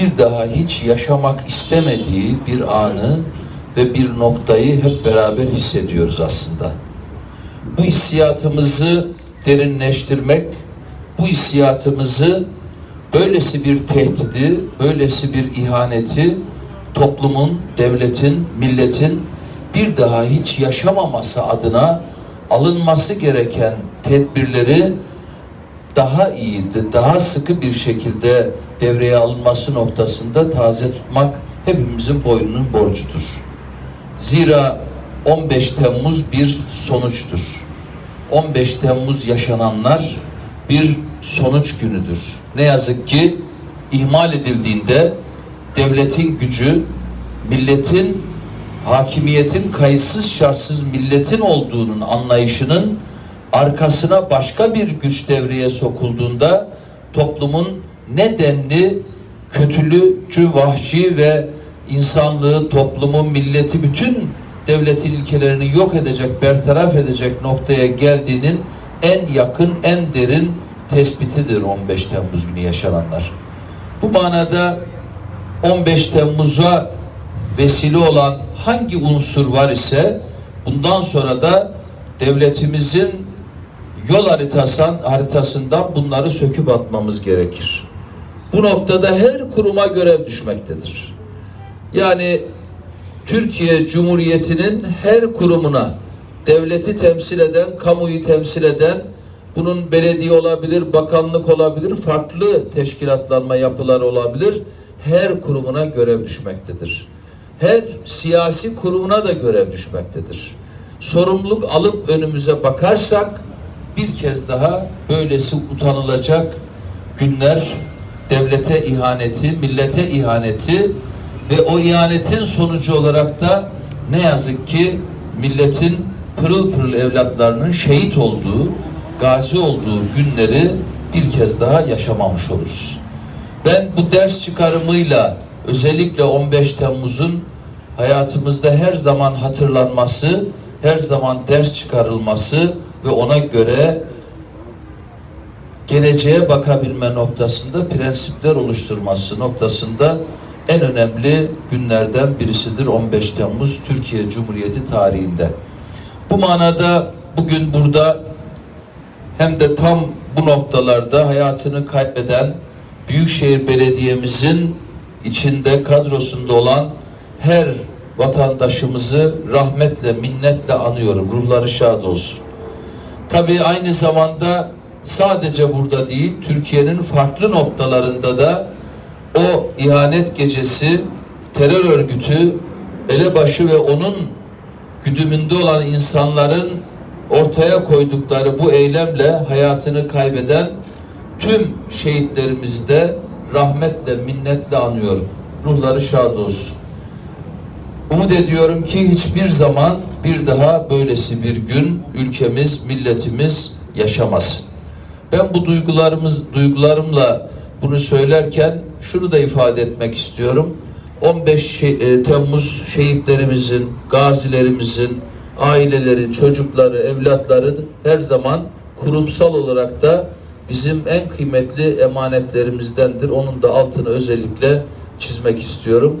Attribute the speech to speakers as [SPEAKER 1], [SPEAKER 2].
[SPEAKER 1] bir daha hiç yaşamak istemediği bir anı ve bir noktayı hep beraber hissediyoruz aslında. Bu hissiyatımızı derinleştirmek, bu hissiyatımızı böylesi bir tehdidi, böylesi bir ihaneti toplumun, devletin, milletin bir daha hiç yaşamaması adına alınması gereken tedbirleri daha iyi, daha sıkı bir şekilde devreye alınması noktasında taze tutmak hepimizin boynunun borcudur. Zira 15 Temmuz bir sonuçtur. 15 Temmuz yaşananlar bir sonuç günüdür. Ne yazık ki ihmal edildiğinde devletin gücü, milletin hakimiyetin kayıtsız şartsız milletin olduğunun anlayışının arkasına başka bir güç devreye sokulduğunda toplumun nedenli kötülükçü, vahşi ve insanlığı, toplumu, milleti, bütün devletin ilkelerini yok edecek, bertaraf edecek noktaya geldiğinin en yakın, en derin tespitidir 15 Temmuz günü yaşananlar. Bu manada 15 Temmuz'a vesile olan hangi unsur var ise bundan sonra da devletimizin yol haritası, haritasından bunları söküp atmamız gerekir. Bu noktada her kuruma görev düşmektedir. Yani Türkiye Cumhuriyeti'nin her kurumuna devleti temsil eden, kamuyu temsil eden bunun belediye olabilir, bakanlık olabilir, farklı teşkilatlanma yapılar olabilir. Her kurumuna görev düşmektedir. Her siyasi kurumuna da görev düşmektedir. Sorumluluk alıp önümüze bakarsak bir kez daha böylesi utanılacak günler devlete ihaneti, millete ihaneti ve o ihanetin sonucu olarak da ne yazık ki milletin pırıl pırıl evlatlarının şehit olduğu, gazi olduğu günleri bir kez daha yaşamamış oluruz. Ben bu ders çıkarımıyla özellikle 15 Temmuz'un hayatımızda her zaman hatırlanması, her zaman ders çıkarılması ve ona göre geleceğe bakabilme noktasında prensipler oluşturması noktasında en önemli günlerden birisidir 15 Temmuz Türkiye Cumhuriyeti tarihinde. Bu manada bugün burada hem de tam bu noktalarda hayatını kaybeden Büyükşehir Belediye'mizin içinde kadrosunda olan her vatandaşımızı rahmetle, minnetle anıyorum. Ruhları şad olsun. Tabii aynı zamanda sadece burada değil, Türkiye'nin farklı noktalarında da o ihanet gecesi terör örgütü elebaşı ve onun güdümünde olan insanların ortaya koydukları bu eylemle hayatını kaybeden tüm şehitlerimizi de rahmetle, minnetle anıyorum. Ruhları şad olsun. Umut ediyorum ki hiçbir zaman bir daha böylesi bir gün ülkemiz, milletimiz yaşamasın. Ben bu duygularımız duygularımla bunu söylerken şunu da ifade etmek istiyorum. 15 şe- e, Temmuz şehitlerimizin, gazilerimizin aileleri, çocukları, evlatları her zaman kurumsal olarak da bizim en kıymetli emanetlerimizdendir. Onun da altını özellikle çizmek istiyorum.